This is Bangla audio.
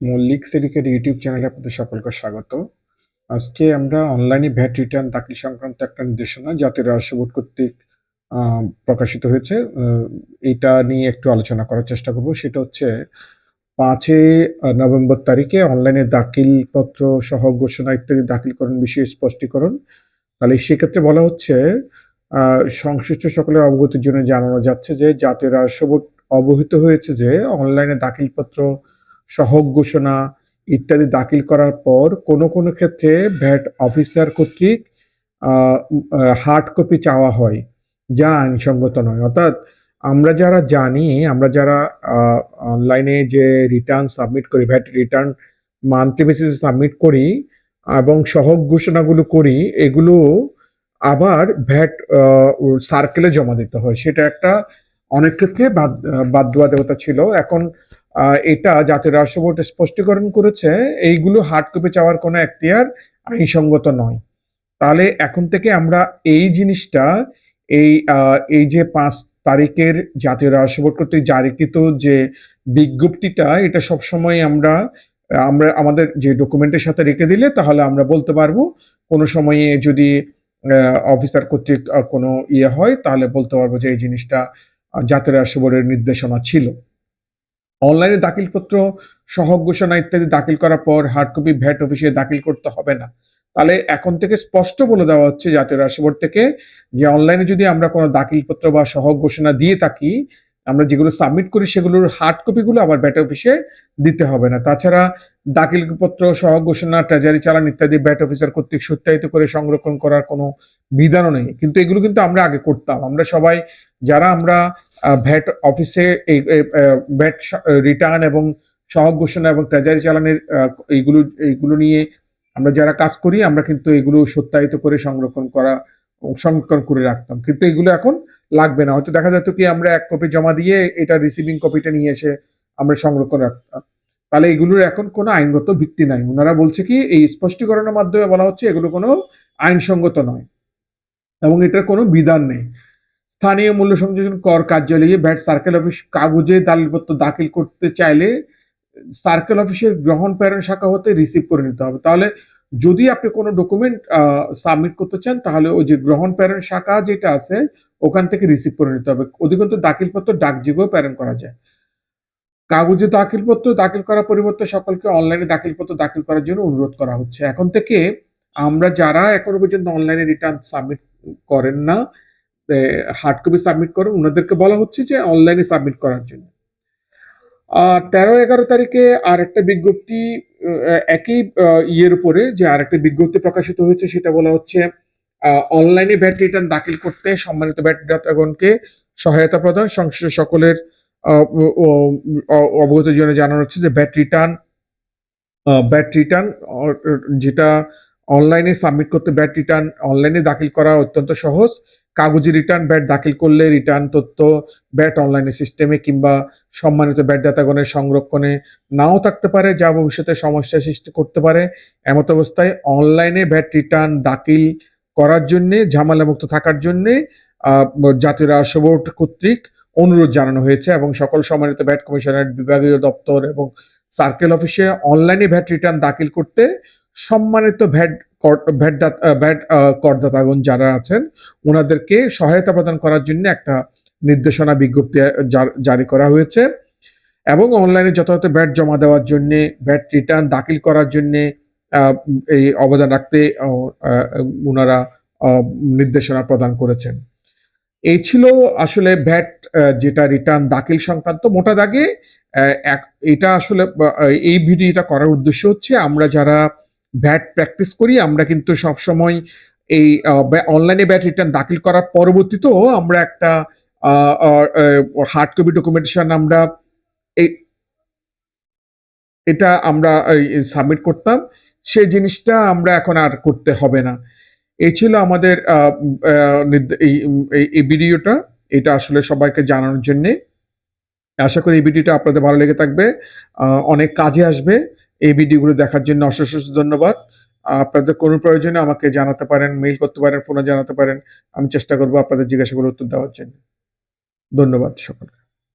মল্লিক সেলিকের ইউটিউব চ্যানেলে আপনাদের সকলকে স্বাগত। আজকে আমরা অনলাইনে ভ্যাট রিটার্ন, দাখিল সংক্রান্ত একটা নির্দেশনা জাতীয় রাজস্ব বোর্ড কর্তৃক প্রকাশিত হয়েছে। এটা নিয়ে একটু আলোচনা করার চেষ্টা করব। সেটা হচ্ছে পাঁচে নভেম্বর তারিখে অনলাইনে দাখিলপত্র সহ ঘোষণা ইত্যাদি দাখিল দাখিলকরণ বিষয়ে স্পষ্টীকরণ। তাহলে সেক্ষেত্রে বলা হচ্ছে সংশ্লিষ্ট সকলের অবগতির জন্য জানানো যাচ্ছে যে, জাতীয় রাজস্ব বোর্ড অবহিত হয়েছে যে, অনলাইনে দাখিলপত্র সহগ ঘোষণা ইত্যাদি দাখিল করার পর কোনো, কোনো ক্ষেত্রে ভ্যাট অফিসার কর্তৃক হার্ড কপি চাওয়া হয়, যা আইনসঙ্গত নয়। অর্থাৎ আমরা যারা জানি, আমরা যারা অনলাইনে যে রিটার্ন সাবমিট করি, ভ্যাট রিটার্ন মান্থলি বেসিসে সাবমিট করি এবং সহগ ঘোষণাগুলো করি, এগুলো আবার ভ্যাট সার্কেলে জমা দিতে হয়। সেটা একটা অনেক ক্ষেত্রে বাদ বাধ্যবাধকতা ছিল। এখন এটা জাতীয় রাজস্ব বোর্ড স্পষ্টীকরণ করেছে, এইগুলো হার্ড কপি চাওয়ার কোনো এখতিয়ার আইনসঙ্গত নয়। তাহলে এখন থেকে আমরা এই জিনিসটা এই এই যে পাঁচ তারিখের জাতীয় রাজস্ব বোর্ড কর্তৃক জারিকৃত যে বিজ্ঞপ্তিটা, এটা সবসময় আমরা আমরা আমাদের যে ডকুমেন্টের সাথে রেখে দিলে তাহলে আমরা বলতে পারব, কোনো সময়ে যদি অফিসার কর্তৃক কোনো ইয়ে হয়, তাহলে বলতে পারব যে এই জিনিসটা জাতীয় রাজস্ব বোর্ডের নির্দেশনা ছিল। অনলাইনে দাখিলপত্র সহগ ঘোষণা ইত্যাদি দাখিল করার পর হার্ড কপি ভ্যাট অফিসে দাখিল করতে হবে না। তাহলে এখন থেকে স্পষ্ট বলে দেওয়া হচ্ছে জাতীয় রাজস্ব বোর্ড থেকে যে অনলাইনে যদি আমরা কোনো দাখিলপত্র বা সহগ ঘোষণা দিয়ে থাকি, আমরা যেগুলো সাবমিট করি সেগুলোর হার্ড কপিগুলো আবার ব্যাট অফিসে দিতে হবে না। তাছাড়া দাখিলপত্র, সহগ ঘোষণা, ট্রেজারি চালান ইত্যাদি ব্যাট অফিসার কর্তৃক সত্যায়িত করে সংরক্ষণ করার কোনো বিধানও নেই। কিন্তু এগুলো কিন্তু আমরা আগে করতাম। আমরা সবাই যারা আমরা ভ্যাট অফিসে এই ভ্যাট রিটার্ন এবং সহগ ঘোষণা এবং ট্রেজারি চালানের এইগুলো এইগুলো নিয়ে আমরা যারা কাজ করি, আমরা কিন্তু এগুলো সত্যায়িত করে সংরক্ষণ করা সংরক্ষণ করে রাখতাম। কিন্তু এগুলো এখন লাগবে না। হয়তো দেখা যেত কি আমরা এক কপি জমা দিয়ে এটা রিসিভিং কপিটা নিয়ে এসে আমরা সংরক্ষণ রাখতাম। তাহলে এগুলোর এখন কোনো আইনগত ভিত্তি নাই। ওনারা বলছে কি এই স্পষ্টীকরণের মাধ্যমে বলা হচ্ছে এগুলো কোনো আইনসঙ্গত নয়। এবং এটার কোনো বিধান নেই। স্থানীয় মূল্য সংযোজন কর কার্যালয়ে ভ্যাট সার্কেল অফিস কাগজে দাখিলপত্র দাখিল করতে চাইলে সার্কেল অফিসের গ্রহণ প্রেরণ শাখা হতে রিসিভ করে নিতে হবে। তাহলে যদি আপনি কোনো ডকুমেন্ট সাবমিট করতে চান তাহলে ওই যে গ্রহণ প্রেরণ শাখা যেটা আছে ওখান থেকে রিসিভ করে নিতে হবে। অধিকন্তু দাখিলপত্র ডাকযোগেও প্রেরণ করা যায়। কাগজে দাখিলপত্র দাখিল করার পরিবর্তে সকলকে অনলাইনে দাখিলপত্র দাখিল করার জন্য অনুরোধ করা হচ্ছে। এখন থেকে আমরা যারা এখনও পর্যন্ত অনলাইনে রিটার্ন সাবমিট করেন না, হার্ড কপি সাবমিট করেন, ওনাদেরকে বলা হচ্ছে যে অনলাইনে সাবমিট করার জন্য। আ ১৩-১১ তারিখে আরেকটা বিজ্ঞপ্তি একই ইয়ের উপরে যে আর একটা বিজ্ঞপ্তি প্রকাশিত হয়েছে সেটা বলা হচ্ছে অনলাইনে ব্যাট রিটার্ন দাখিল করতে সম্মানিত ভ্যাট দাতাগণকে সহায়তা প্রদান সংশ্লিষ্ট সকলের অবগতির জন্য জানানো হচ্ছে যে VAT return uh VAT return যেটা অনলাইনে সাবমিট করতে ব্যাট রিটার্ন অনলাইনে দাখিল করা অত্যন্ত সহজ। কাগজে রিটার্ন ব্যাট দাখিল করলে রিটার্ন তথ্য ব্যাট অনলাইনে সিস্টেমে কিংবা সম্মানিত ভ্যাট দাতাগণের সংরক্ষণে নাও থাকতে পারে, যা ভবিষ্যতে সমস্যা সৃষ্টি করতে পারে। এমত অবস্থায় অনলাইনে ভ্যাট রিটার্ন দাখিল করার জন্যে ঝামেলামুক্ত থাকার জন্যে জাতীয় রাজস্ব বোর্ড কর্তৃক অনুরোধ জানানো হয়েছে এবং সকল সম্মানিত ব্যাট কমিশনারেট বিভাগীয় দপ্তর এবং সার্কেল অফিসে অনলাইনে ভ্যাট রিটার্ন দাখিল করতে সম্মানিত ভ্যাট ভ্যাট ভ্যাট করদাতাগণ যারা আছেন উনাদেরকে সহায়তা প্রদান করার জন্য একটা নির্দেশনা বিজ্ঞপ্তি জারি করা হয়েছে। এবং অনলাইনে যথাযথ ভ্যাট জমা দেওয়ার জন্যে, ভ্যাট রিটার্ন দাখিল করার জন্যে এই অবদান রাখতে আ নির্দেশনা প্রদান করেছেন। এই ছিল আসলে ভ্যাট যেটা রিটার্ন দাখিল সংক্রান্ত মোটা দাগে এটা আসলে এই ভিডিওটা করার উদ্দেশ্য হচ্ছে আমরা যারা ভ্যাট প্র্যাকটিস করি, আমরা কিন্তু সবসময় এই অনলাইনে ব্যাট রিটার্ন দাখিল করার পরবর্তীতেও আমরা একটা হার্ড কপি ডকুমেন্টেশন আমরা এটা আমরা সাবমিট করতাম। সেই জিনিসটা আমরা এখন আর করতে হবে না। এই ছিল আমাদের এই ভিডিওটা। এটা আসলে সবাইকে জানানোর জন্যে। আশা করি এই ভিডিওটা আপনাদের ভালো লেগে থাকবে। অনেক কাজে আসবে। এই ভিডিওগুলো দেখার জন্য অশেষ, ধন্যবাদ। আপনাদের কোনো প্রয়োজনে আমাকে জানাতে পারেন, মেইল করতে পারেন, ফোনে জানাতে পারেন। আমি চেষ্টা করব আপনাদের জিজ্ঞাসাগুলো উত্তর দেওয়ার জন্য। ধন্যবাদ সকলকে।